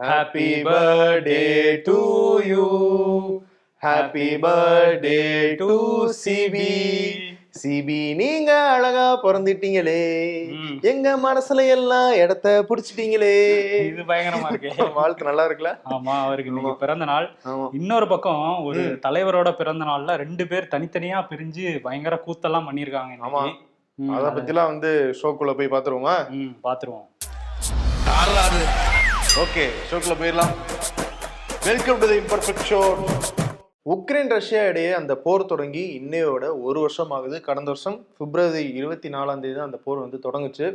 Happy birthday to you happy birthday to Sibi Sibi நீங்க அழகா பிறந்துட்டீங்களே. எங்க மனசுல எல்லாம் இடத்த புடிச்சிட்டீங்களே. இது பயங்கரமா இருக்கு. வாழ்த்து நல்லா இருக்குல்ல? ஆமா அவருக்கு இன்னைக்கு பிறந்த நாள். இன்னொரு பக்கம் ஒரு தலைவரோட பிறந்த நாள்ல ரெண்டு பேர் தனித்தனியா பிரிஞ்சு பயங்கர கூத்தெல்லாம் பண்ணிருக்காங்க ஆமா. அத பத்திலாம் வந்து ஷோக்குள்ள போய் பாத்துருவோமா? பாத்துருவோம். ஓகே ஷோக்கில் போயிடலாம் welcome to the imperfect show Ukraine Russia இடையே அந்த போர் தொடங்கி இன்னையோட ஒரு வருஷம் ஆகுது கடந்த வருஷம் பிப்ரவரி இருபத்தி நாலாம் தேதி தான் அந்த போர் வந்து தொடங்குச்சு.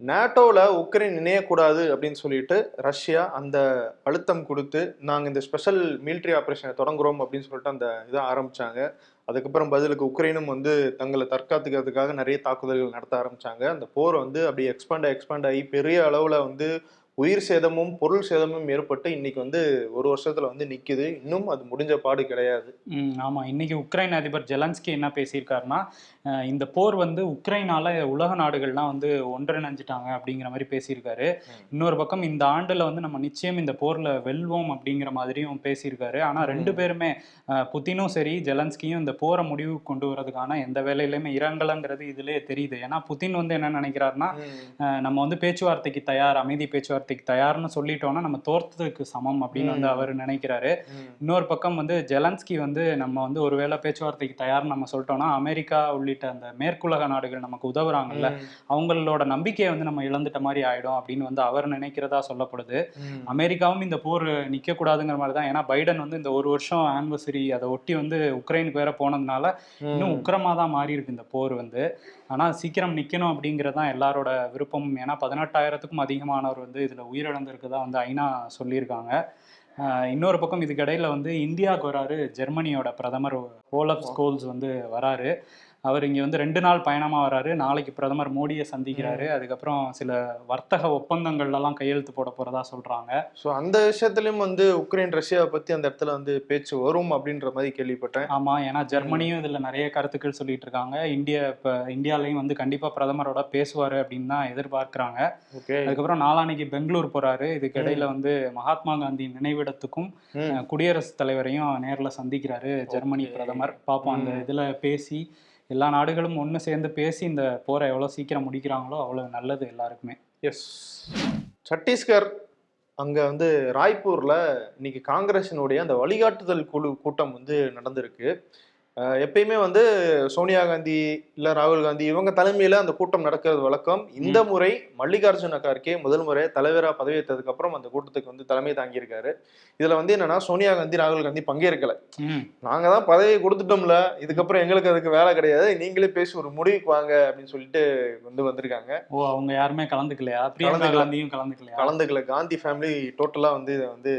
நேட்டோவில் உக்ரைன் இணையக்கூடாது அப்படின்னு சொல்லிட்டு ரஷ்யா அந்த அழுத்தம் கொடுத்து நாங்கள் இந்த ஸ்பெஷல் மிலிட்ரி ஆப்ரேஷனை தொடங்குறோம் அப்படின்னு சொல்லிட்டு அந்த இதை ஆரம்பித்தாங்க அதுக்கப்புறம் பதிலுக்கு உக்ரைனும் வந்து தங்களை தற்காத்துக்கிறதுக்காக நிறைய தாக்குதல்கள் நடத்த ஆரம்பித்தாங்க அந்த போர் வந்து அப்படியே எக்ஸ்பேண்ட் எக்ஸ்பாண்ட் ஆகி பெரிய அளவில் வந்து உயிர் சேதமும் பொருள் சேதமும் ஏற்பட்டு இன்னைக்கு வந்து ஒரு வருஷத்துல வந்து நிக்குது. இன்னும் அது முடிஞ்ச பாடு கிடையாது. ஆமா. இன்னைக்கு உக்ரைன் அதிபர் ஜெலன்ஸ்கி என்ன பேசியிருக்காருன்னா இந்த போர் வந்து உக்ரைனால உலக நாடுகள்லாம் வந்து ஒன்றிணைஞ்சிட்டாங்க அப்படிங்கிற மாதிரி பேசியிருக்காரு. இன்னொரு பக்கம் இந்த ஆண்டுல வந்து நம்ம நிச்சயம் இந்த போர்ல வெல்வோம் அப்படிங்கிற மாதிரியும் பேசியிருக்காரு ஆனா ரெண்டு. பேருமே அஹ், புதினும் சரி ஜெலன்ஸ்கியும் இந்த போரை முடிவு கொண்டு வரதுக்கான எந்த வேலையிலுமே இறங்கலைங்கிறது இதுலயே தெரியுது ஏன்னா புதின் வந்து என்ன நினைக்கிறாருன்னா நம்ம வந்து பேச்சுவார்த்தைக்கு தயார் அமைதி பேச்சுவார்த்தைக்கு தயார்னு சொல்லிட்டோம்னா நம்ம தோர்த்ததுக்கு சமம் அப்படின்னு வந்து. அவர் நினைக்கிறாரு. இன்னொரு பக்கம் வந்து ஜெலன்ஸ்கி வந்து நம்ம வந்து ஒருவேளை பேச்சுவார்த்தைக்கு தயார்னு நம்ம சொல்லிட்டோம்னா அமெரிக்கா உள்ளிட்ட அந்த மேற்குலக நாடுகள் நமக்கு உதவுறாங்கல்ல. அவங்களோட நம்பிக்கையை வந்து நம்ம இழந்துட்ட மாதிரி ஆயிடும் அப்படின்னு வந்து அவர் நினைக்கிறதா சொல்லப்படுது. அமெரிக்காவும் இந்த போர் நிக்க கூடாதுங்கிற மாதிரி தான் ஏன்னா பைடன் வந்து இந்த ஒரு வருஷம் ஆனிவர்சரி அதை ஒட்டி வந்து உக்ரைனுக்கு வேற போனதுனால இன்னும். உக்கிரமா தான் மாறி இருக்கு இந்த போர் வந்து ஆனா சீக்கிரம் நிக்கணும் அப்படிங்கிறது தான் எல்லாரோட விருப்பம் ஏன்னா பதினெட்டாயிரத்துக்கும் அதிகமானவர் வந்து இதுல உயிரிழந்திருக்குதா வந்து ஐநா சொல்லியிருக்காங்க இன்னொரு பக்கம் இதுக்கு இடையில வந்து இந்தியாவுக்கு வராரு ஜெர்மனியோட பிரதமர் ஓலப் ஸ்கோல்ஸ் வந்து வராரு அவர் இங்க வந்து ரெண்டு நாள் பயணமா வராரு. நாளைக்கு பிரதமர் மோடியை சந்திக்கிறாரு. அதுக்கப்புறம் சில வர்த்தக ஒப்பந்தங்கள்ல எல்லாம் கையெழுத்து போட போறதா சொல்றாங்க. ஸோ அந்த விஷயத்துலயும் வந்து உக்ரைன் ரஷ்யாவை பத்தி அந்த இடத்துல வந்து பேச்சு வரும் அப்படின்ற மாதிரி கேள்விப்பட்டேன். ஆமா ஏன்னா ஜெர்மனியும் இதுல நிறைய கருத்துக்கள் சொல்லிட்டு இருக்காங்க. இந்தியா இப்ப இந்தியாலயும் வந்து கண்டிப்பா பிரதமரோட பேசுவாரு அப்படின்னு தான் எதிர்பார்க்கறாங்க. ஓகே. அதுக்கப்புறம் நாளான்னைக்கு பெங்களூர் போறாரு. இதுக்கு இடையில வந்து மகாத்மா காந்தி நினைவிடத்துக்கும் குடியரசுத் தலைவரையும் நேர்ல சந்திக்கிறாரு ஜெர்மனி. பிரதமர். பார்ப்போம் அந்த. இதுல பேசி எல்லா நாடுகளும் ஒன்று சேர்ந்து பேசி இந்த போரை எவ்வளோ சீக்கிரம் முடிக்கிறாங்களோ அவ்வளோ நல்லது எல்லாருக்குமே. எஸ் சத்தீஸ்கர் அங்கே வந்து ராய்ப்பூரில் இன்னைக்கு காங்கிரஸினுடைய அந்த வழிகாட்டுதல் குழு கூட்டம் வந்து நடந்திருக்கு. எப்பயுமே வந்து சோனியா காந்தி இல்ல ராகுல் காந்தி இவங்க தலைமையில அந்த கூட்டம் நடக்கிறது வழக்கம். இந்த முறை மல்லிகார்ஜுன கார்கே முதல் முறை தலைவரா பதவியேற்றதுக்கு அப்புறம் அந்த கூட்டத்துக்கு வந்து தலைமை தாங்கியிருக்காரு. இதுல வந்து என்னன்னா சோனியா காந்தி ராகுல் காந்தி பங்கேற்கல. ம். நாங்க தான் பதவியை கொடுத்துட்டோம்ல இதுக்கப்புறம் எங்களுக்கு அதுக்கு வேலை கிடையாது நீங்களே பேசி ஒரு முடிவுக்கு வாங்க அப்படின்னு சொல்லிட்டு வந்து வந்திருக்காங்க. ஓ அவங்க யாருமே கலந்துக்கலையா? பிரியங்கா. காந்தியும் கலந்துக்கலையா? கலந்துக்கல. காந்தி ஃபேமிலி டோட்டலா வந்து இதை வந்து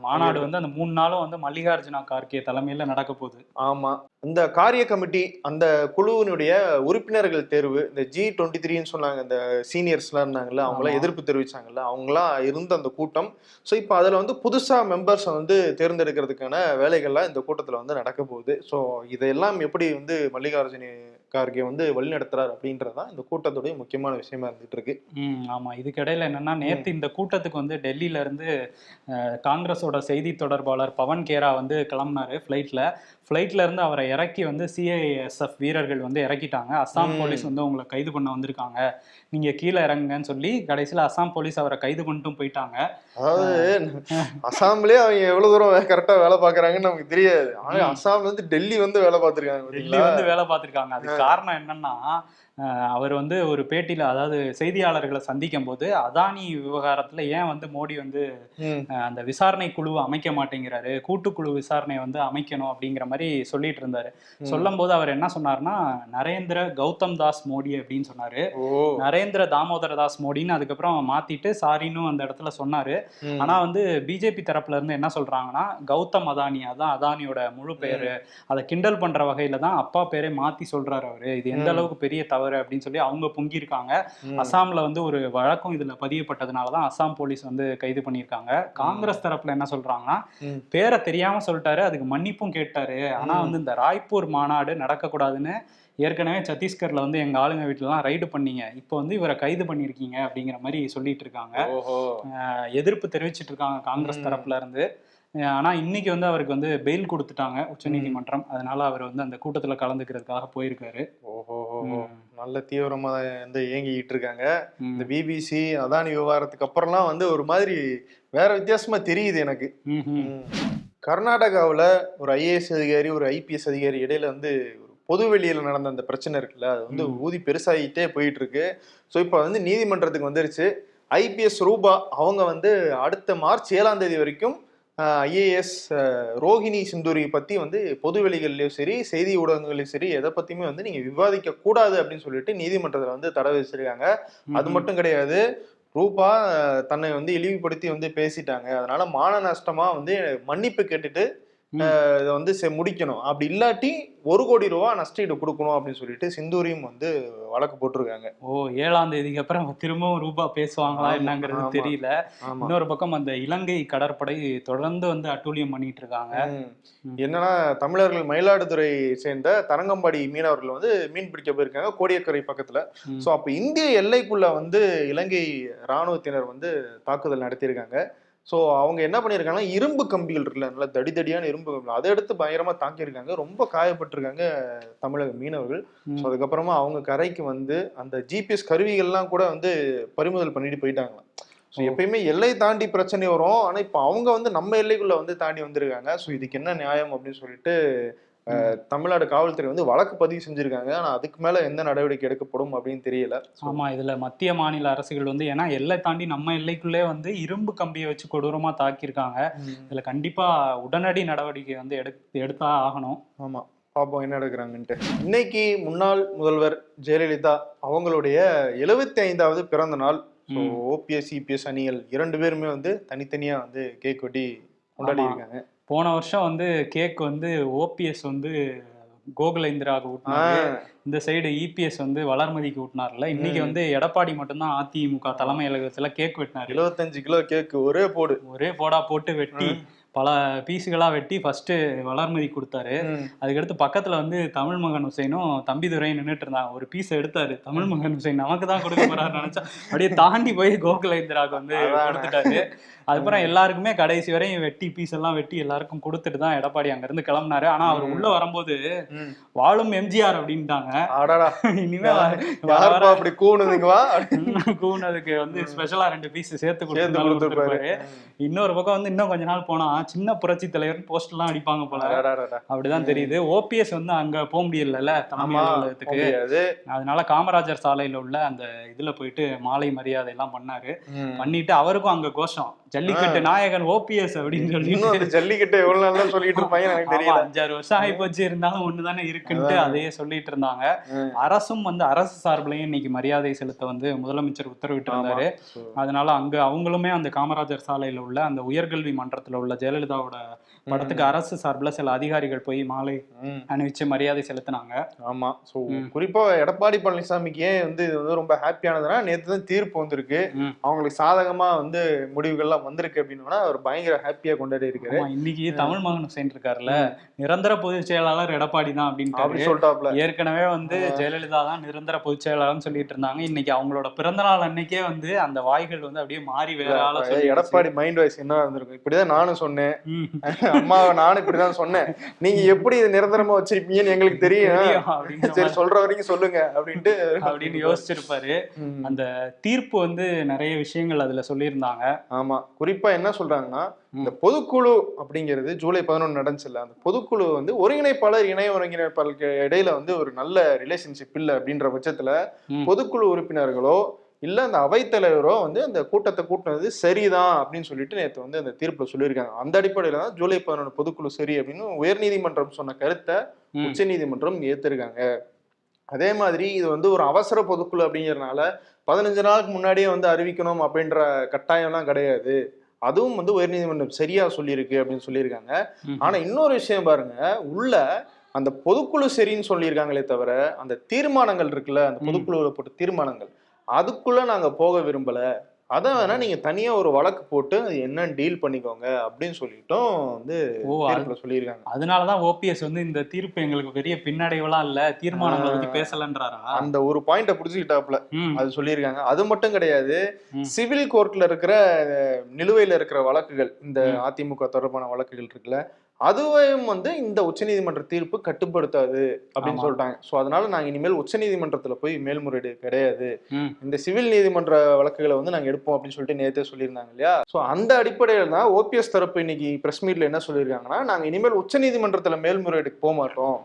மாநாடு வந்து அந்த மூணு நாளும் வந்து மல்லிகார்ஜுனா கார்கே தலைமையில நடக்க போகுது. ஆமா. இந்த காரிய கமிட்டி அந்த குழுவினுடைய உறுப்பினர்கள் தேர்வு இந்த ஜி டுவெண்ட்டி த்ரீன்னு சொன்னாங்க இந்த சீனியர்ஸ்லாம் இருந்தாங்கல்ல அவங்களாம். எதிர்ப்பு தெரிவிச்சாங்கல்ல அவங்களாம் இருந்த அந்த கூட்டம் ஸோ இப்போ அதில் வந்து புதுசா மெம்பர்ஸை வந்து தேர்ந்தெடுக்கிறதுக்கான வேலைகள்லாம் இந்த கூட்டத்தில் வந்து நடக்க போகுது ஸோ இதையெல்லாம் எப்படி வந்து மல்லிகார்ஜுன கார்கே வந்து வழிநடத்துறாரு அப்படின்றதான் இந்த கூட்டத்துடைய முக்கியமான விஷயமா இருந்துட்டு இருக்கு ஆமா. இதுக்கு இடையில என்னன்னா நேத்து இந்த கூட்டத்துக்கு வந்து டெல்லியில இருந்து காங்கிரஸோட செய்தி தொடர்பாளர் பவன் கேரா வந்து கிளம்புனாரு ஃப்ளைட்ல ஃப்ளைட்ல இருந்து அவரை இறக்கி வந்து சிஐஎஸ்எஃப் வீரர்கள் வந்து இறக்கிட்டாங்க. அஸ்ஸாம் ம். போலீஸ் வந்து உங்களை கைது பண்ண வந்திருக்காங்க. நீங்க கீழே இறங்குங்கன்னு சொல்லி கடைசியில அஸ்ஸாம் போலீஸ் அவரை கைது பண்ணிட்டும் போயிட்டாங்க. அதாவது அசாம்லயே அவங்க எவ்வளவு தூரம் கரெக்டா வேலை பாக்குறாங்கன்னு நமக்கு தெரியாது. ஆனா. அசாம்ல இருந்து டெல்லி வந்து வேலை பார்த்திருக்காங்க டெல்லி? வந்து வேலை பார்த்திருக்காங்க. அதுக்கு காரணம் என்னன்னா அவர் வந்து ஒரு பேட்டியில அதாவது செய்தியாளர்களை சந்திக்கும் போது அதானி விவகாரத்துல ஏன் வந்து மோடி வந்து அந்த விசாரணை குழுவை அமைக்க மாட்டேங்கிறாரு? கூட்டுக்குழு விசாரணை வந்து அமைக்கணும் அப்படிங்கிற மாதிரி சொல்லிட்டு இருந்தாரு. சொல்லும் போது அவர் என்ன சொன்னார்னா நரேந்திர கௌதம் தாஸ் மோடி அப்படின்னு சொன்னாரு. நரேந்திர தாமோதர தாஸ் மோடின்னு அதுக்கப்புறம் மாத்திட்டு சாரின்னு அந்த இடத்துல சொன்னாரு. ஆனா வந்து பிஜேபி தரப்புல இருந்து என்ன சொல்றாங்கன்னா கௌதம் அதானி அதான் அதானியோட முழு பெயரு அதை கிண்டல் பண்ற வகையில தான் அப்பா பேரே மாத்தி சொல்றாரு அவரு. இது எந்த. அளவுக்கு பெரிய தவறு அப்படின்னு சொல்லி அவங்க பொங்கியிருக்காங்க. அசாம்ல வந்து ஒரு வழக்கம் இதுல பதியப்பட்டதுனால தான் அசாம் போலீஸ் வந்து கைது பண்ணியிருக்காங்க. காங்கிரஸ் தரப்புல என்ன சொல்றாங்கன்னா ம். பேரை தெரியாம சொல்லிட்டாரு அதுக்கு மன்னிப்பும் கேட்டாரு. ஆனா. வந்து இந்த ராய்ப்பூர் மாநாடு நடக்கக்கூடாதுன்னு ஏற்கனவே சத்தீஸ்கர்ல வந்து எங்க ஆளுங்க வீட்டுலலாம் ரைடு பண்ணீங்க. இப்போ வந்து இவரை கைது பண்ணியிருக்கீங்க அப்படிங்கிற மாதிரி சொல்லிட்டு இருக்காங்க. எதிர்ப்பு தெரிவிச்சிட்டு இருக்காங்க காங்கிரஸ். தரப்புல இருந்து. ஆனா இன்னைக்கு வந்து அவருக்கு வந்து பெயில் கொடுத்துட்டாங்க உச்சநீதிமன்றம். அதனால அவர் வந்து அந்த கூட்டத்துல கலந்துக்கிறதுக்காக போயிருக்காரு. ஓஹோ. நல்ல தீவிரமா வந்து இயங்கிட்டு இருக்காங்க. இந்த பிபிசி அதானி விவகாரத்துக்கு அப்புறம்லாம் வந்து ஒரு மாதிரி வேற வித்தியாசமா தெரியுது எனக்கு. கர்நாடகாவுல ஒரு ஐஏஎஸ் அதிகாரி ஒரு ஐபிஎஸ் அதிகாரி இடையில வந்து பொது வெளியில நடந்த அந்த பிரச்சனை இருக்குல்ல அது வந்து. ஊதி பெருசாகிட்டே போயிட்டு இருக்கு ஸோ இப்போ வந்து நீதிமன்றத்துக்கு வந்துருச்சு ஐபிஎஸ் ரூபா அவங்க வந்து அடுத்த மார்ச் ஏழாம் தேதி வரைக்கும் ஐஏஎஸ் ரோஹிணி சிந்தூரி பத்தி வந்து பொது வெளிகள்லயும் சரி செய்தி ஊடகங்களையும் சரி எதை பத்தியுமே வந்து நீங்க விவாதிக்க கூடாது அப்படின்னு சொல்லிட்டு நீதிமன்றத்துல வந்து தடை வச்சிருக்காங்க அது. மட்டும் கிடையாது. ரூபா தன்னை வந்து இழிவுபடுத்தி வந்து பேசிட்டாங்க. அதனால மான நஷ்டமா வந்து மன்னிப்பு கேட்டுட்டு இதை வந்து செ- முடிக்கணும். அப்படி இல்லாட்டி ஒரு கோடி ரூபா நஷ்டஈடு கொடுக்கணும் அப்படின்னு சொல்லிட்டு சிந்தூரியும் வந்து வழக்கு போட்டிருக்காங்க. ஓ ஏழாம் தேதிக்கு அப்புறம் திரும்பவும் ரூபா பேசுவாங்களா என்னங்கிறது. தெரியல. இன்னொரு பக்கம் அந்த இலங்கை கடற்படை தொடர்ந்து வந்து அட்டூழியம் பண்ணிட்டு இருக்காங்க. என்னன்னா தமிழர்கள் மயிலாடுதுறை சேர்ந்த தரங்கம்பாடி மீனவர்கள் வந்து மீன் பிடிக்க போயிருக்காங்க கோடியக்கரை பக்கத்துல. சோ அப்ப இந்திய எல்லைக்குள்ள வந்து இலங்கை ராணுவத்தினர் வந்து தாக்குதல் நடத்தியிருக்காங்க. ஸோ அவங்க என்ன பண்ணியிருக்காங்கன்னா இரும்பு கம்பிகள் இருக்குல்ல நல்ல தடி தடியான இரும்பு கம்பிகள். அதை எடுத்து பயங்கரமா தாக்கியிருக்காங்க. ரொம்ப காயப்பட்டிருக்காங்க தமிழக மீனவர்கள். ஸோ அதுக்கப்புறமா அவங்க கரைக்கு வந்து அந்த ஜிபிஎஸ் கருவிகள்லாம் கூட வந்து பறிமுதல் பண்ணிட்டு போயிட்டாங்களாம். ஸோ. எப்பயுமே எல்லை தாண்டி பிரச்சனை வரும். ஆனா இப்போ அவங்க வந்து நம்ம எல்லைக்குள்ள வந்து தாண்டி வந்திருக்காங்க. ஸோ இதுக்கு என்ன நியாயம் அப்படின்னு சொல்லிட்டு தமிழ்நாடு காவல்துறை வந்து வழக்கு பதிவு செஞ்சிருக்காங்க. ஆனா அதுக்கு மேல எந்த நடவடிக்கை எடுக்கப்படும் அப்படின்னு தெரியல. So, ஆமா இதுல மத்திய மாநில அரசுகள் வந்து ஏன்னா எல்லை தாண்டி நம்ம எல்லைக்குள்ளே வந்து இரும்பு கம்பியை வச்சு கொடூரமா தாக்கியிருக்காங்க. இதுல கண்டிப்பா உடனடி நடவடிக்கை வந்து எடுத்து எடுத்தா ஆகணும். ஆமா. பாப்போம் என்ன எடுக்கிறாங்கன்ட்டு இன்னைக்கு முன்னாள் முதல்வர் ஜெயலலிதா அவங்களுடைய எழுபத்தி ஐந்தாவது பிறந்த நாள். ஓபிஎஸ் சிபிஎஸ் அணிகள் இரண்டு பேருமே வந்து தனித்தனியா வந்து கேக் வெட்டி கொண்டாடி. இருக்காங்க. போன வருஷம் வந்து கேக் வந்து ஓபிஎஸ் வந்து கோகுல இந்திராவுக்கு ஊட்டினாரு இந்த சைடு இபிஎஸ் வந்து வளர்மதிக்கு ஊட்டினார்ல இன்னைக்கு. வந்து எடப்பாடி மட்டும்தான் அதிமுக தலைமை அலுவலகத்துல கேக் வெட்டினாரு. 75 கிலோ கேக் ஒரே போடு. ஒரே போடா போட்டு வெட்டி பல பீஸுகளா வெட்டி ஃபர்ஸ்ட் வளர்மதி கொடுத்தாரு. அதுக்கடுத்து பக்கத்துல வந்து தமிழ் மகன் ஹுசைனும் தம்பி துரையும் நின்றுட்டு இருந்தாங்க. ஒரு பீஸ் எடுத்தாரு. தமிழ் மகன் ஹுசைன் நமக்கு தான் கொடுக்க போறாரு நினைச்சா அப்படியே தாண்டி போய் கோகுலேந்திராவுக்கு வந்து. கொடுத்துட்டாரு. அதுக்கப்புறம் எல்லாருக்குமே கடைசி வரையும் வெட்டி பீஸ் எல்லாம் வெட்டி எல்லாருக்கும் கொடுத்துட்டு தான் எடப்பாடி அங்க இருந்து கிளம்புனாரு. ஆனா அவர். உள்ள வரும்போது. வாழும் எம்ஜிஆர் அப்படின்ட்டாங்க. அடடா. இனிமே வ- வர யாருப்பா அப்படி கூணுதுங்க வா? வர கூனதுக்கு வந்து ஸ்பெஷலா ரெண்டு பீஸ் சேர்த்து சேர்த்து கொடுத்து கொடுத்துருப்பாரு. இன்னொரு பக்கம் வந்து இன்னும் கொஞ்ச நாள் போனா சின்ன புரட்சி தலைவர் போஸ்ட் எல்லாம் அடிப்பாங்க போல. அப்படிதான் தெரியுது. ஓபிஎஸ் வந்து அங்க போக முடியலல்ல தலைமை அலுவலகத்துக்கு அதனால காமராஜர் சாலையில உள்ள அந்த இதுல போயிட்டு மாலை மரியாதை எல்லாம் பண்ணாரு. பண்ணிட்டு அவருக்கும் அங்க கோஷம். ஜல்லிக்கட்டு நாயகன் ஓபிஎஸ் அப்படின்னு அந்த ஜல்லிக்கட்டு எவ்வளவு நாள் தான் சொல்லிட்டு இருப்பாங்க எனக்கு தெரியல. அஞ்சாறு வருஷம் ஆகி போச்சு இருந்தாலும் ஒண்ணுதானே இருக்குன்ட்டு. அதையே சொல்லிட்டு இருந்தாங்க. அரசும் வந்து அரசு சார்பிலையும் இன்னைக்கு மரியாதை செலுத்த வந்து முதலமைச்சர் உத்தரவிட்டு இருந்தாரு. அதனால அங்க அவங்களுமே அந்த காமராஜர் சாலையில உள்ள அந்த உயர்கல்வி மன்றத்துல உள்ள ஜெயலலிதாவோட படத்துக்கு அரசு சார்பில் சில அதிகாரிகள் போய் மாலை. அணிவிச்சு மரியாதை செலுத்தினாங்க. ஆமா. சோ ம். குறிப்பா எடப்பாடி பழனிசாமிக்கு ஏன் வந்து இது வந்து ரொம்ப ஹாப்பியானதுன்னா நேத்து தான் தீர்ப்பு வந்திருக்கு. அவங்களுக்கு சாதகமா வந்து முடிவுகள்லாம் வந்திருக்கு அப்படின்னா அவர் பயங்கர ஹாப்பியா கொண்டாடி இருக்காரு. இன்னைக்கு தமிழ் மகன் ஹுசைன் இருக்காருல்ல. நிரந்தர பொதுச் செயலாளர் எடப்பாடி தான் அப்படி அப்படின்ட்டு சொல்லிட்டாப்ல. ஏற்கனவே வந்து ஜெயலலிதா தான் நிரந்தர பொதுச் செயலாளர்னு சொல்லிட்டு இருந்தாங்க. இன்னைக்கு அவங்களோட பிறந்த நாள் அன்னைக்கே வந்து அந்த வாய்கள் வந்து அப்படியே மாறி வேற ஆள எடப்பாடி மைண்ட் வாய்ஸ் என்ன இருந்திருக்கும்? இப்படிதான் நானும் சொன்னேன். ம். அம்மாவை நானும் இப்படிதான் சொன்னேன். நீங்க எப்படி இது நிரந்தரமா வச்சிருப்பீங்கன்னு எங்களுக்கு தெரியும். சரி சொல்ற வரைக்கும் சொல்லுங்க அப்படின்ட்டு. அப்படின்னு யோசிச்சிருப்பாரு. அந்த தீர்ப்பு வந்து நிறைய விஷயங்கள் அதுல சொல்லியிருந்தாங்க. ஆமா. குறிப்பா என்ன சொல்றாங்கன்னா இந்த பொதுக்குழு அப்படிங்கிறது ஜூலை பதினொன்று நடந்துச்சுல்ல அந்த பொதுக்குழு வந்து ஒருங்கிணைப்பாளர் இணை ஒருங்கிணைப்பாளருக்கு இடையில வந்து ஒரு நல்ல ரிலேஷன்ஷிப் இல்லை அப்படின்ற பட்சத்துல. பொதுக்குழு உறுப்பினர்களோ இல்ல அந்த அவைத்தலைவரோ வந்து அந்த கூட்டத்தை கூட்டினது சரிதான் அப்படின்னு சொல்லிட்டு நேற்று வந்து அந்த தீர்ப்புல சொல்லியிருக்காங்க அந்த அடிப்படையில தான் ஜூலை பதினொன்று பொதுக்குழு சரி அப்படின்னு உயர்நீதிமன்றம் சொன்ன கருத்தை ம். உச்சநீதிமன்றம் ஏத்திருக்காங்க அதே மாதிரி இது வந்து ஒரு அவசர பொதுக்குழு அப்படிங்கறதுனால பதினஞ்சு நாளுக்கு முன்னாடியே வந்து அறிவிக்கணும் அப்படின்ற கட்டாயம்லாம் கிடையாது அதுவும் வந்து உயர்நீதிமன்றம் சரியா சொல்லியிருக்கு அப்படின்னு சொல்லியிருக்காங்க. ஆனா இன்னொரு விஷயம் பாருங்க உள்ள அந்த பொதுக்குழு சரின்னு சொல்லியிருக்காங்களே தவிர அந்த தீர்மானங்கள் இருக்குல்ல அந்த. பொதுக்குழுவில் போட்ட தீர்மானங்கள் அதுக்குள்ள நாங்க போக விரும்பல அதை வேணா நீங்க தனியா ஒரு வழக்கு போட்டு அது என்னன்னு டீல் பண்ணிக்கோங்க அப்படின்னு சொல்லிட்டும் வந்து சொல்லியிருக்காங்க. அதனாலதான் ஓபிஎஸ் வந்து இந்த தீர்ப்பு எங்களுக்கு பெரிய பின்னடைவெல்லாம் இல்ல தீர்மானங்களை பத்தி பேசலன்றாரா? அந்த ஒரு பாயிண்ட புடிச்சுக்கிட்டாப்ல அது சொல்லியிருக்காங்க. அது மட்டும் கிடையாது. சிவில் கோர்ட்ல இருக்கிற நிலுவையில இருக்கிற வழக்குகள் இந்த. அதிமுக தொடர்பான வழக்குகள் இருக்குல்ல அதுவையும் வந்து இந்த உச்சநீதிமன்ற தீர்ப்பு கட்டுப்படுத்தாது அப்படின்னு. சொல்லிட்டாங்க சோ அதனால நாங்க இனிமேல் உச்சநீதிமன்றத்துல போய் மேல்முறையீடு கிடையாது. இந்த சிவில் நீதிமன்ற வழக்குகளை வந்து நாங்க எடுப்போம் அப்படின்னு சொல்லிட்டு நேத்தே சொல்லியிருந்தாங்க இல்லையா சோ அந்த அடிப்படையில் தான் ஓபிஎஸ் தரப்பு இன்னைக்கு பிரஸ் மீட்ல என்ன சொல்லியிருக்காங்கன்னா நாங்க இனிமேல் உச்சநீதிமன்றத்துல மேல்முறையீடுக்கு போக மாட்டோம்.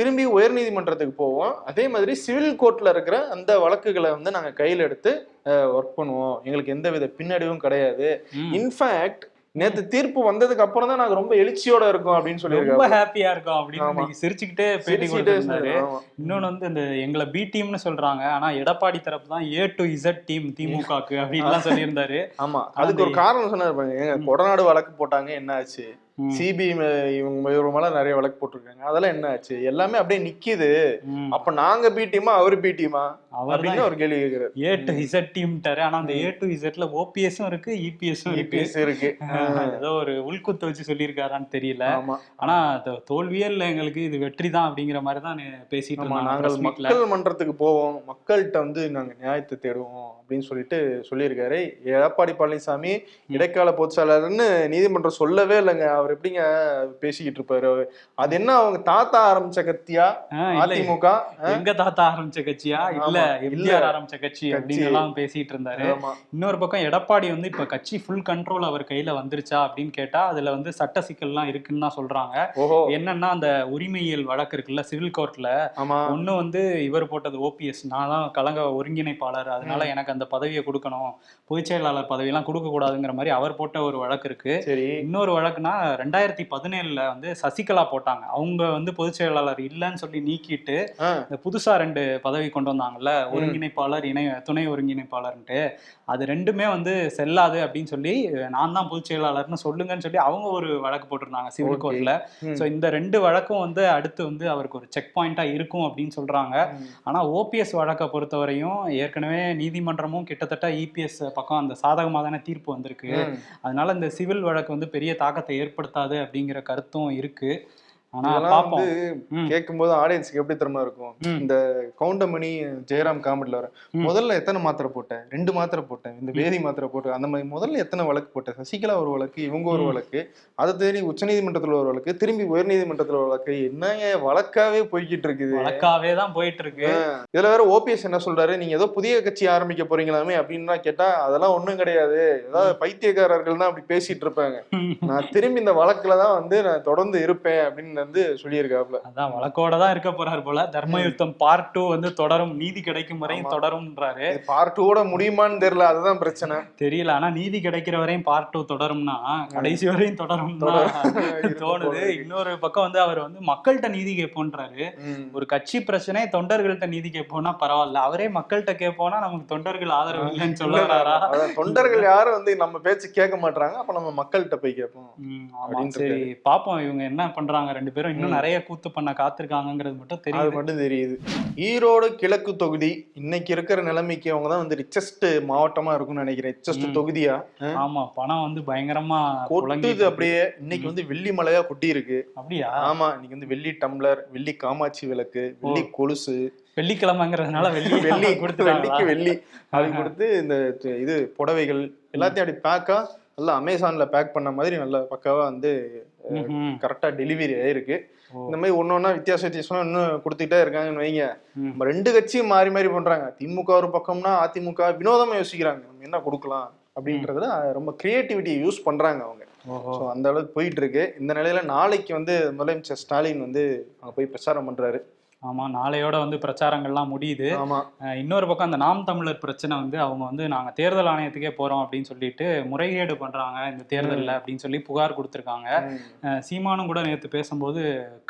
திரும்பி உயர்நீதிமன்றத்துக்கு போவோம் அதே மாதிரி சிவில் கோர்ட்ல இருக்கிற அந்த வழக்குகளை வந்து நாங்க கையில எடுத்து ஒர்க் பண்ணுவோம் எங்களுக்கு எந்த வித பின்னடைவும் கிடையாது. இன்ஃபேக்ட் நேத்து தீர்ப்பு வந்ததுக்கு அப்புறம் தான் நாங்க ரொம்ப எழுச்சியோட இருக்கோம் அப்படின்னு ரொம்ப சொல்லியிருக்காங்க ஹாப்பியா இருக்கும் அப்படின்னு சிரிச்சுக்கிட்டே பேட்டி கொடுத்திருந்தாரு. இன்னொன்னு வந்து இந்த எங்களை பி டீம்னு சொல்றாங்க. ஆனா எடப்பாடி தரப்பு தான் ஏ டு இசட் டீம் திமுகக்கு அப்படின்லாம் சொல்லியிருந்தாரு. ஆமா அதுக்கு ஒரு காரணம் சொன்னாரு பாருங்க. கொடநாடு வழக்கு போட்டாங்க என்ன ஆச்சு? ம். சிபி இவங்க இவங்க மேல நிறைய வழக்கு போட்டிருக்காங்க. அதெல்லாம் என்ன ஆச்சு? எல்லாமே அப்படியே நிக்குது. அப்ப நாங்க பி டீமா அவரு பி டீமா அப்படின்னு ஒரு கேள்வி கேக்குறாரு. ஏ டு இசட் டீம்ட்டாரு ஆனா அந்த ஏ டு இசட்ல ஓபிஎஸும் இருக்கு இபிஎஸும் இருக்கு. இபிஎஸ் இருக்கு. ஏதோ ஒரு உள்குத்து வச்சு சொல்லியிருக்காரான்னு தெரியல. ஆனா தோல்வியே இல்லை எங்களுக்கு. இது வெற்றி தான் அப்படிங்கிற மாதிரி தான் பேசிட்டு ஆமா இருந்தாங்க. நாங்கள். மக்கள் மன்றத்துக்கு போவோம். மக்கள்கிட்ட வந்து நாங்க நியாயத்தை தேடுவோம் அப்படின்னு சொல்லிட்டு சொல்லியிருக்காரு. எடப்பாடி பழனிசாமி இடைக்கால பொதுச்செயலாளர்னு நீதிமன்றம் சொல்லவே இல்லைங்க. அவர் எப்படிங்க பேசிக்கிட்டு இருப்பாரு? அது என்ன அவங்க தாத்தா ஆரம்பிச்ச கத்தியா அதிமுக? எங்க தாத்தா ஆரம்பிச்ச கட்சியா? இல்ல எம்ஜிஆர். ஆரம்பிச்ச கட்சி. அப்படின்னு எல்லாம் பேசிட்டு இருந்தாரு. இன்னொரு பக்கம் எடப்பாடி வந்து இப்ப கட்சி ஃபுல் கண்ட்ரோல் அவர் கையில வந்துருச்சா அப்படின்னு கேட்டா அதுல வந்து சட்ட சிக்கல்லாம் இருக்குன்னு தான் சொல்றாங்க. என்னன்னா அந்த உரிமையியல் வழக்கு இருக்குல்ல சிவில் கோர்ட்ல ஒண்ணு வந்து இவர் போட்டது ஓபிஎஸ் நான் தான் கலங்க ஒருங்கிணைப்பாளர். அதனால எனக்கு அந்த பதவியை கொடுக்கணும். பொதுச் செயலாளர் பதவியெல்லாம் கொடுக்க கூடாதுங்கிற மாதிரி அவர் போட்ட ஒரு வழக்கு இருக்கு. இன்னொரு வழக்குனா ரெண்டாயிரத்தி பதினேழுல வந்து சசிகலா போட்டாங்க அவங்க வந்து பொதுச் செயலாளர் இல்லைன்னு சொல்லி நீக்கிட்டு இந்த புதுசா ரெண்டு பதவி கொண்டு வந்தாங்கல்ல ஒருங்கிணைப்பாளர் இணை துணை ஒருங்கிணைப்பாளர்ன்ட்டு அது ரெண்டுமே வந்து செல்லாது அப்படின்னு சொல்லி நான் தான் பொதுச் செயலாளர்னு சொல்லுங்கன்னு சொல்லி அவங்க ஒரு வழக்கு போட்டிருந்தாங்க சிவில். கோர்ட்ல. ஸோ இந்த ரெண்டு வழக்கும் வந்து அடுத்து வந்து அவருக்கு ஒரு செக் பாயிண்டா இருக்கும் அப்படின்னு சொல்றாங்க. ஆனா ஓபிஎஸ் வழக்கை பொறுத்தவரையும் ஏற்கனவே நீதிமன்றமும் கிட்டத்தட்ட இபிஎஸ் பக்கம் அந்த சாதகமாக தானே தீர்ப்பு வந்திருக்கு. அதனால இந்த சிவில் வழக்கு வந்து பெரிய தாக்கத்தை ஏற்படுத்தாது அப்படிங்கிற கருத்தும் இருக்கு. பார்ப்போம் வந்து. கேட்கும்போது ஆடியன்ஸ்க்கு எப்படி திறமை இருக்கும். இந்த கவுண்டமணி ஜெயராம் காமெடியில் வர. முதல்ல எத்தனை மாத்திரை போட்டேன்? ரெண்டு மாத்திரை போட்டேன். இந்த வேதி மாத்திரை போட்டேன். அந்த மாதிரி முதல்ல எத்தனை வழக்கு போட்டேன்? சசிகலா ஒரு வழக்கு இவங்க ஒரு. வழக்கு அதை தேடி உச்சநீதிமன்றத்துல ஒரு வழக்கு திரும்பி உயர்நீதிமன்றத்துல ஒரு வழக்கு. என்னங்க வழக்காவே போய்கிட்டு இருக்குது. வழக்காவே தான் போயிட்டு இருக்கு இதுல வேற ஓபிஎஸ் என்ன சொல்றாரு? நீங்க ஏதோ புதிய கட்சி ஆரம்பிக்க போறீங்களாமே? அப்படின்னு கேட்டா அதெல்லாம் ஒண்ணும் கிடையாது. ஏதாவது பைத்தியக்காரர்கள் தான் அப்படி பேசிட்டு இருப்பாங்க. நான் திரும்பி இந்த வழக்குல தான் வந்து நான் தொடர்ந்து இருப்பேன் அப்படின்னு வந்து சொல்லியிருக்காப்ல அதான் வழக்கோட தான் இருக்க போறாரு போல. தர்ம யுத்தம் பார்ட் டூ வந்து தொடரும் நீதி கிடைக்கும் வரையும். தொடரும்ன்றாரு. பார்ட் டூட முடியுமான்னு தெரியல அதுதான் பிரச்சனை. தெரியல ஆனா நீதி கிடைக்கிற வரையும் பார்ட் டூ தொடரும்னா கடைசி வரையும் தொடரும். தோணுது. இன்னொரு பக்கம் வந்து அவர் வந்து மக்கள்கிட்ட நீதி கேட்போன்றாரு. ஒரு கட்சி பிரச்சனை தொண்டர்கள்ட்ட நீதி கேட்போம்னா பரவாயில்ல. அவரே மக்கள்கிட்ட கேட்போம்னா நமக்கு தொண்டர்கள் ஆதரவு இல்லைன்னு சொல்ல வராரா அதான் தொண்டர்கள் யாரும் வந்து நம்ம பேச்சு கேட்க மாட்டாங்க அப்ப நம்ம மக்கள்கிட்ட போய் கேட்போம். சரி பாப்போம் இவங்க என்ன பண்றாங்க ரெண்டு பேரும் இன்னும். நிறைய கூத்து பண்ண காத்திருக்காங்கிறது மட்டும் அது தெரியுது. மட்டும் தெரியுது. ஈரோடு கிழக்கு தொகுதி இன்னைக்கு இருக்கிற நிலைமைக்கு அவங்க தான் வந்து ரிச்சஸ்ட் மாவட்டமா இருக்கும்னு நினைக்கிறேன். ரிச்சஸ்ட். தொகுதியா? ஆமா பணம் வந்து பயங்கரமா கொட்டுது அப்படியே. இன்னைக்கு வந்து வெள்ளி மலையா கொட்டி இருக்கு அப்படியா? ஆமா இன்னைக்கு வந்து வெள்ளி டம்ளர் வெள்ளி காமாட்சி விளக்கு வெள்ளி கொலுசு. வெள்ளிக்கிழமைங்கிறதுனால வெள்ளி வெள்ளி கொடுத்துட்டாங்களா? வெள்ளிக்கு வெள்ளி. அது கொடுத்து இந்த இது புடவைகள் எல்லாத்தையும் அப்படி பேக்கா நல்லா அமேசான்ல பேக் பண்ண மாதிரி நல்லா பக்காவா வந்து ம்ஹும். கரெக்டா டெலிவரி ஆயிருக்கு. இந்த மாதிரி ஒன்னொன்னா வித்தியாச வித்தியாசமா இன்னும் கொடுத்துட்டே இருக்காங்கன்னு வைங்க. நம்ம ரெண்டு கட்சியும் மாறி மாறி பண்றாங்க. திமுக ஒரு பக்கம்னா அதிமுக வினோதமா யோசிக்கிறாங்க. நம்ம என்ன கொடுக்கலாம் அப்படின்றதுல ரொம்ப கிரியேட்டிவிட்டி யூஸ் பண்றாங்க அவங்க. ஸோ அந்த அளவுக்கு போயிட்டு இருக்கு. இந்த நிலையில நாளைக்கு வந்து முதலமைச்சர் ஸ்டாலின் வந்து அங்க போய் பிரச்சாரம் பண்றாரு. ஆமா நாளையோட வந்து பிரச்சாரங்கள்லாம் முடியுது. இன்னொரு பக்கம் அந்த நாம் தமிழர் பிரச்சனை வந்து அவங்க வந்து நாங்க தேர்தல் ஆணையத்துக்கே போறோம் அப்படின்னு சொல்லிட்டு முறைகேடு பண்றாங்க இந்த தேர்தல்ல அப்படின்னு சொல்லி புகார் கொடுத்திருக்காங்க. சீமானும் கூட நேத்து பேசும்போது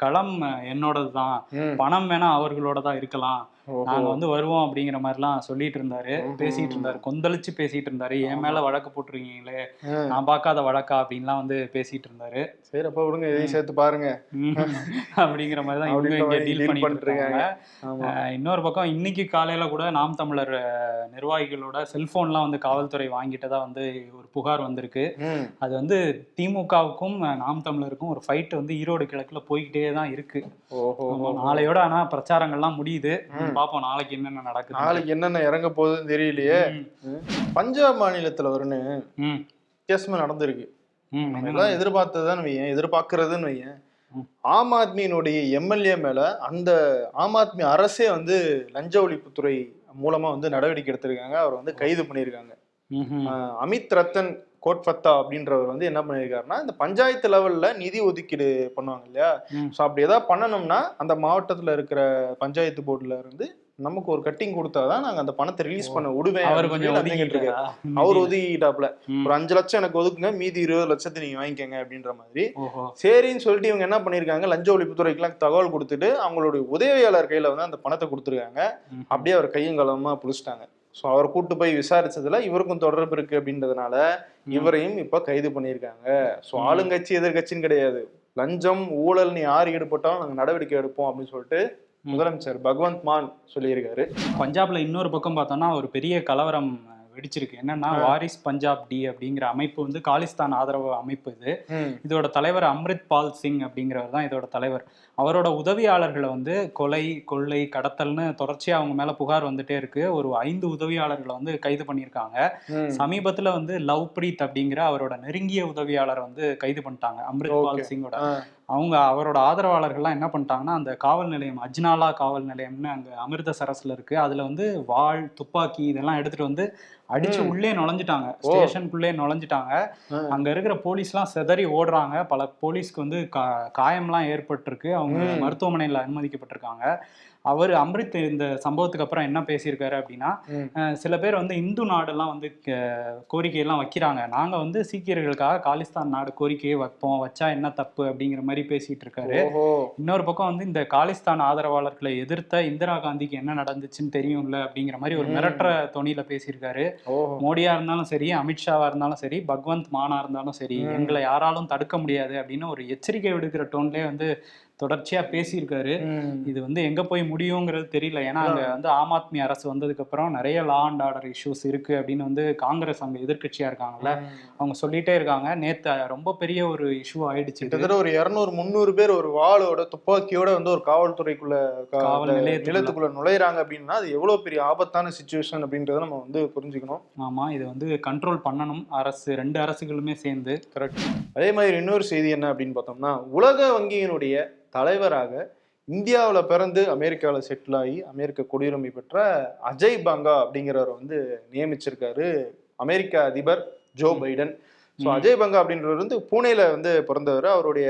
களம் என்னோடது தான். பணம் வேணா அவர்களோட தான் இருக்கலாம். நாங்க வந்து வருவோம் அப்படிங்கிற மாதிரிலாம் சொல்லிட்டு இருந்தாரு பேசிட்டு இருந்தாரு கொந்தளிச்சு பேசிட்டு இருந்தாரு என் மேல வழக்கு போட்டிருக்கீங்களே. நான் பார்க்காத வழக்கா? அப்படின்லாம் வந்து பேசிட்டு இருந்தாரு சரி அப்ப விடுங்க இதையும் சேர்த்து பாருங்க. அப்படிங்கிற மாதிரி தான் இவங்க இங்க டீல் பண்ணிட்டு இருக்காங்க. இன்னொரு பக்கம் இன்னைக்கு காலையில கூட நாம் தமிழர் நிர்வாகிகளோட செல்போன்லாம் வந்து காவல்துறை வாங்கிட்டதா வந்து ஒரு புகார் வந்திருக்கு. அது வந்து திமுகவுக்கும் நாம் தமிழருக்கும் ஒரு ஃபைட் வந்து ஈரோடு கிழக்குல போய்கிட்டே தான் இருக்கு. நாளையோட ஆனா பிரச்சாரங்கள்லாம் முடியுது. பாப்போம் நாளைக்கு என்னென்ன நடக்குது நாளைக்கு என்னென்ன இறங்க போகுதுன்னு தெரியலையே. பஞ்சாப் மாநிலத்துல வருன்னு ம். வித்தியாசமா நடந்திருக்கு. ம் நம்ம என்ன எல்லாம் எதிர்பார்த்ததுதான் வையன் எதிர்பார்க்கறதுன்னு வையன். ஆம் ஆத்மியினுடைய எம்எல்ஏ மேல அந்த ஆம் ஆத்மி அரசே வந்து லஞ்ச ஒழிப்புத்துறை மூலமா வந்து நடவடிக்கை எடுத்திருக்காங்க. அவர் வந்து கைது பண்ணியிருக்காங்க. அமித் ரத்தன் கோட்பத்தா அப்படின்றவர் வந்து என்ன பண்ணியிருக்காருன்னா இந்த பஞ்சாயத்து லெவல்ல நிதி ஒதுக்கீடு பண்ணுவாங்க இல்லையா. ஸோ அப்படி ஏதாவது பண்ணணும்னா அந்த மாவட்டத்துல இருக்கிற பஞ்சாயத்து போர்டுல இருந்து நமக்கு ஒரு கட்டிங் கொடுத்தாதான் நாங்க அந்த பணத்தை ரிலீஸ் பண்ண விடுவேன் அவர் கொஞ்சம் கேட்டிருக்காரு. ஒதுக்கிட்டாரா? அவர் ஒதுக்கிட்டாப்ல. ஒரு அஞ்சு லட்சம் எனக்கு ஒதுக்குங்க மீதி இருபது லட்சத்தை நீங்க வாங்கிக்கங்க அப்படின்ற மாதிரி சரின்னு சொல்லிட்டு இவங்க என்ன பண்ணிருக்காங்க லஞ்ச ஒழிப்புத்துறைக்கெல்லாம் தகவல் கொடுத்துட்டு அவங்களுடைய உதவியாளர் கையில வந்து அந்த பணத்தை கொடுத்துருக்காங்க. அப்படியே அவர் கையும் களமா புடிச்சிட்டாங்க ஸோ அவர் கூட்டு போய் விசாரிச்சதுல இவருக்கும் தொடர்பு இருக்கு அப்படின்றதுனால இவரையும் இப்ப கைது பண்ணியிருக்காங்க. ஸோ ஆளுங்கட்சி எதிர்கட்சின்னு கிடையாது. லஞ்சம் ஊழல் நீ யார் ஈடுபட்டாலும் நாங்க நடவடிக்கை எடுப்போம் அப்படின்னு சொல்லிட்டு முதலமைச்சர் பகவந்த் மான் சொல்லியிருக்காரு. பஞ்சாப்ல இன்னொரு பக்கம் பார்த்தோம்னா ஒரு பெரிய கலவரம் வெடிச்சிருக்கு என்னன்னா வாரிஸ் பஞ்சாப் டி அப்படிங்கிற அமைப்பு வந்து காலிஸ்தான் ஆதரவு அமைப்பு இது. இதோட தலைவர் அம்ரித் பால் சிங் அப்படிங்கிறவர் தான் இதோட தலைவர் அவரோட உதவியாளர்களை வந்து கொலை கொள்ளை கடத்தல்னு தொடர்ச்சியா அவங்க மேல புகார் வந்துட்டே இருக்கு ஒரு ஐந்து உதவியாளர்களை வந்து கைது பண்ணியிருக்காங்க. சமீபத்துல வந்து லவ் பிரீத் அப்படிங்கிற அவரோட நெருங்கிய உதவியாளர் வந்து கைது பண்ணிட்டாங்க அம்ரித் பால். சிங்கோட. அவங்க அவரோட ஆதரவாளர்கள்லாம் என்ன பண்ணிட்டாங்கன்னா அந்த காவல் நிலையம் அஜ்னாலா காவல் நிலையம்னு அங்க அமிர்தசரஸ்ல இருக்கு. அதுல வந்து வாள் துப்பாக்கி இதெல்லாம் எடுத்துட்டு வந்து அடிச்சு. உள்ளே நுழைஞ்சிட்டாங்க. ஸ்டேஷனுக்குள்ளே நுழைஞ்சிட்டாங்க. அங்க இருக்கிற போலீஸ்லாம் சிதறி ஓடுறாங்க. பல போலீஸ்க்கு வந்து கா காயம்லாம் ஏற்பட்டிருக்கு. அவங்க. மருத்துவமனையில் அனுமதிக்கப்பட்டிருக்காங்க. அவர் அம்ரித் இந்த சம்பவத்துக்கு அப்புறம் என்ன பேசியிருக்காரு அப்படின்னா சில பேர் வந்து இந்து நாடெல்லாம் வந்து கோரிக்கையெல்லாம் வைக்கிறாங்க. நாங்க வந்து சீக்கியர்களுக்காக காலிஸ்தான் நாடு கோரிக்கையை வைப்போம். வச்சா என்ன தப்பு அப்படிங்கிற மாதிரி பேசிட்டு இருக்காரு இன்னொரு பக்கம் வந்து இந்த காலிஸ்தான் ஆதரவாளர்களை எதிர்த்த இந்திரா காந்திக்கு என்ன நடந்துச்சுன்னு தெரியும்ல அப்படிங்கிற மாதிரி ஒரு. மிரட்டுற தொனியில பேசியிருக்காரு. மோடியா இருந்தாலும் சரி அமித்ஷாவா இருந்தாலும் சரி பகவந்த் மானா இருந்தாலும் சரி. எங்களை யாராலும் தடுக்க முடியாது அப்படின்னு ஒரு எச்சரிக்கை விடுக்கிற டோன்லயே வந்து தொடர்ச்சியா பேசியிருக்காரு. இது வந்து எங்க போய் முடியுங்கிறது தெரியல. ஏன்னா அங்க வந்து ஆம் ஆத்மி அரசு வந்ததுக்கு அப்புறம் நிறைய லா அண்ட் ஆர்டர் இஷ்யூஸ் இருக்கு அப்படின்னு வந்து காங்கிரஸ் அங்க எதிர்க்கட்சியா இருக்காங்கல்ல அவங்க சொல்லிட்டே இருக்காங்க. நேத்து ரொம்ப பெரிய ஒரு இஷ்யூ ஆயிடுச்சு. கிட்டத்தட்ட ஒரு இருநூறு முந்நூறு பேர் ஒரு வாளோட துப்பாக்கியோட வந்து ஒரு காவல்துறைக்குள்ள காவல். நிலையத்துக்குள்ள. நுழையிறாங்க அப்படின்னா அது எவ்வளவு பெரிய ஆபத்தான சுச்சுவேஷன் அப்படின்றத நம்ம வந்து புரிஞ்சுக்கணும். ஆமா இது வந்து கண்ட்ரோல் பண்ணணும். அரசு ரெண்டு அரசுகளுமே சேர்ந்து. கரெக்ட் அதே மாதிரி இன்னொரு செய்தி என்ன அப்படின்னு பார்த்தோம்னா உலக வங்கியினுடைய தலைவராக இந்தியாவில் பிறந்து அமெரிக்காவில் செட்டில் ஆகி அமெரிக்க குடியுரிமை பெற்ற அஜய் பங்கா அப்படிங்கிறவர் வந்து நியமிச்சிருக்காரு அமெரிக்க அதிபர் Joe Biden. So. Ajay Banga அப்படின்றவர் வந்து பூனேல வந்து பிறந்தவர். அவருடைய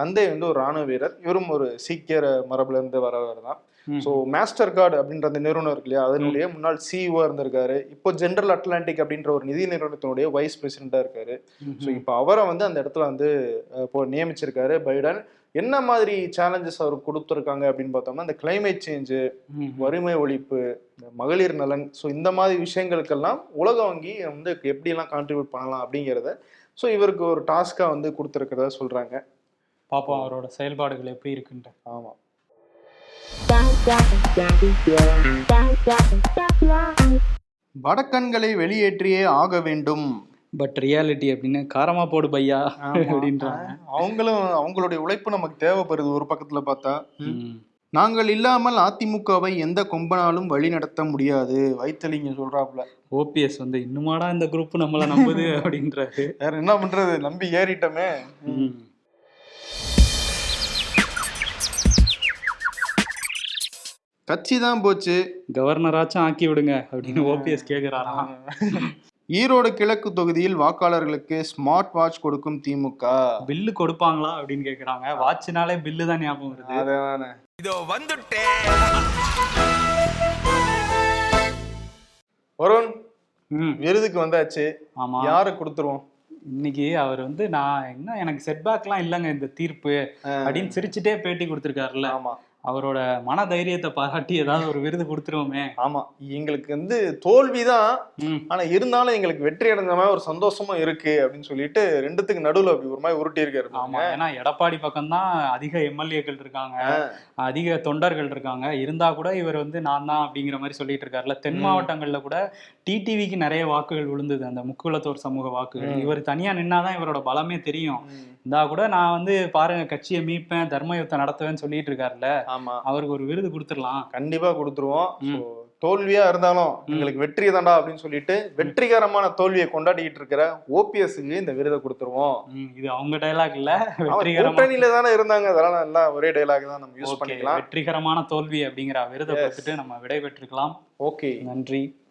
தந்தை வந்து ஒரு ராணுவ வீரர். இவரும் ஒரு சீக்கியர் மரபுல இருந்து வரவர் தான். ஸோ மாஸ்டர் கார்டு அப்படின்ற அந்த நிறுவனம் இருக்கு இல்லையா? அதனுடைய முன்னாள் சிஇஓ இருந்திருக்காரு. இப்போ ஜென்ரல் அட்லாண்டிக் அப்படின்ற ஒரு நிதி நிறுவனத்தினுடைய வைஸ் பிரசிடென்டா இருக்காரு. ஸோ இப்போ அவரை வந்து அந்த இடத்துல வந்து இப்போ நியமிச்சிருக்காரு பைடன். என்ன மாதிரி சேலஞ்சஸ் அவர் கொடுத்துருக்காங்க அப்படின்னு பார்த்தோம்னா இந்த climate சேஞ்சு. வறுமை ஒழிப்பு இந்த மகளிர் நலன். ஸோ இந்த மாதிரி விஷயங்களுக்கெல்லாம் உலக வங்கி வந்து எப்படியெல்லாம் கான்ட்ரிபியூட் பண்ணலாம் அப்படிங்கிறத ஸோ இவருக்கு ஒரு டாஸ்காக வந்து கொடுத்துருக்கிறதா சொல்கிறாங்க பாப்போம் அவரோட செயல்பாடுகள் எப்படி இருக்குன்ட்டு. ஆமாம் வடக்கண்களை வெளியேற்றியே ஆக வேண்டும். பட் ரியாலிட்டி அப்படின்னு காரமா போடு பையா அப்படின்றாங்க. அவங்களும் அவங்களுடைய உழைப்பு நமக்கு தேவைப்படுது ஒரு பக்கத்துல பார்த்தா. நாங்கள் இல்லாமல் அதிமுகவை எந்த கொம்பனாலும் வழி நடத்த முடியாது. வைத்தலிங்க சொல்றாப்புல. ஓபிஎஸ் வந்து இன்னுமாடா இந்த குரூப் நம்மள நம்புது அப்படின்றாரு. வேற என்ன பண்றது? நம்பி ஏறிட்டோமே. கட்சி தான் போச்சு. கவர்னராச்சும் ஆக்கி விடுங்க அப்படின்னு ஓபிஎஸ் கேக்குறாராம். ஈரோடு கிழக்கு தொகுதியில் வாக்காளர்களுக்கு ஸ்மார்ட் வாட்ச் கொடுக்கும் திமுக. பில்லு கொடுப்பாங்களா அப்படின்னு கேக்குறாங்க. வாட்ச்னாலே பில்லு தான் ஞாபகம் வருது. அதானே. இதோ வந்துட்டேன் வருண் விருதுக்கு வந்தாச்சு. ஆமா. யாரு கொடுத்துருவோம்? இன்னைக்கு அவர் வந்து நான் என்ன எனக்கு செட்பேக்லாம் இல்லைங்க இந்த தீர்ப்பு. அப்படின்னு சிரிச்சுட்டே பேட்டி கொடுத்துருக்காருல்ல. ஆமா. அவரோட மன தைரியத்தை பாராட்டி ஏதாவது ஒரு விருது கொடுத்துருவோமே. ஆமா. எங்களுக்கு வந்து தோல்விதான். ஆனா இருந்தாலும் எங்களுக்கு வெற்றி அடைஞ்ச மாதிரி ஒரு சந்தோஷமும் இருக்கு அப்படின்னு சொல்லிட்டு ரெண்டுத்துக்கு நடுவுல அப்படி ஒரு மாதிரி உருட்டி இருக்காரு ஆமா. ஏன்னா எடப்பாடி பக்கம்தான் அதிக எம்எல்ஏக்கள் இருக்காங்க. அதிக தொண்டர்கள் இருக்காங்க. இருந்தா கூட இவர் வந்து நான் தான் அப்படிங்கிற மாதிரி சொல்லிட்டு இருக்காருல்ல. தென். மாவட்டங்கள்ல கூட டிடிவிக்கு நிறைய வாக்குகள் விழுந்தது. அந்த முக்குளத்தோர் சமூக வாக்குகள். இவர் தனியா நின்னாதான் இவரோட பலமே தெரியும். ம். இந்தா கூட நான் வந்து பாருங்க கட்சியை மீட்பேன் தர்ம யுத்தம் நடத்துவேன்னு சொல்லிட்டு இருக்காருல்ல. அவருக்கு ஒரு விருது கொடுத்துடலாம். கண்டிப்பா கொடுத்துருவோம். தோல்வியா இருந்தாலும். எங்களுக்கு வெற்றி தான்டா அப்படின்னு சொல்லிட்டு வெற்றிகரமான தோல்வியை கொண்டாடிக்கிட்டு இருக்கிற ஓபிஎஸ்க்கு இந்த விருதை கொடுத்துருவோம். இது அவங்க டைலாக் இல்ல. கூட்டணியில தானே இருந்தாங்க. அதெல்லாம் எல்லாம் ஒரே டைலாக் தான் நம்ம யூஸ் பண்ணிக்கலாம். வெற்றிகரமான தோல்வி அப்படிங்கிற விருதை. கொடுத்துட்டு நம்ம விடை பெற்றுக்கலாம் ஓகே நன்றி.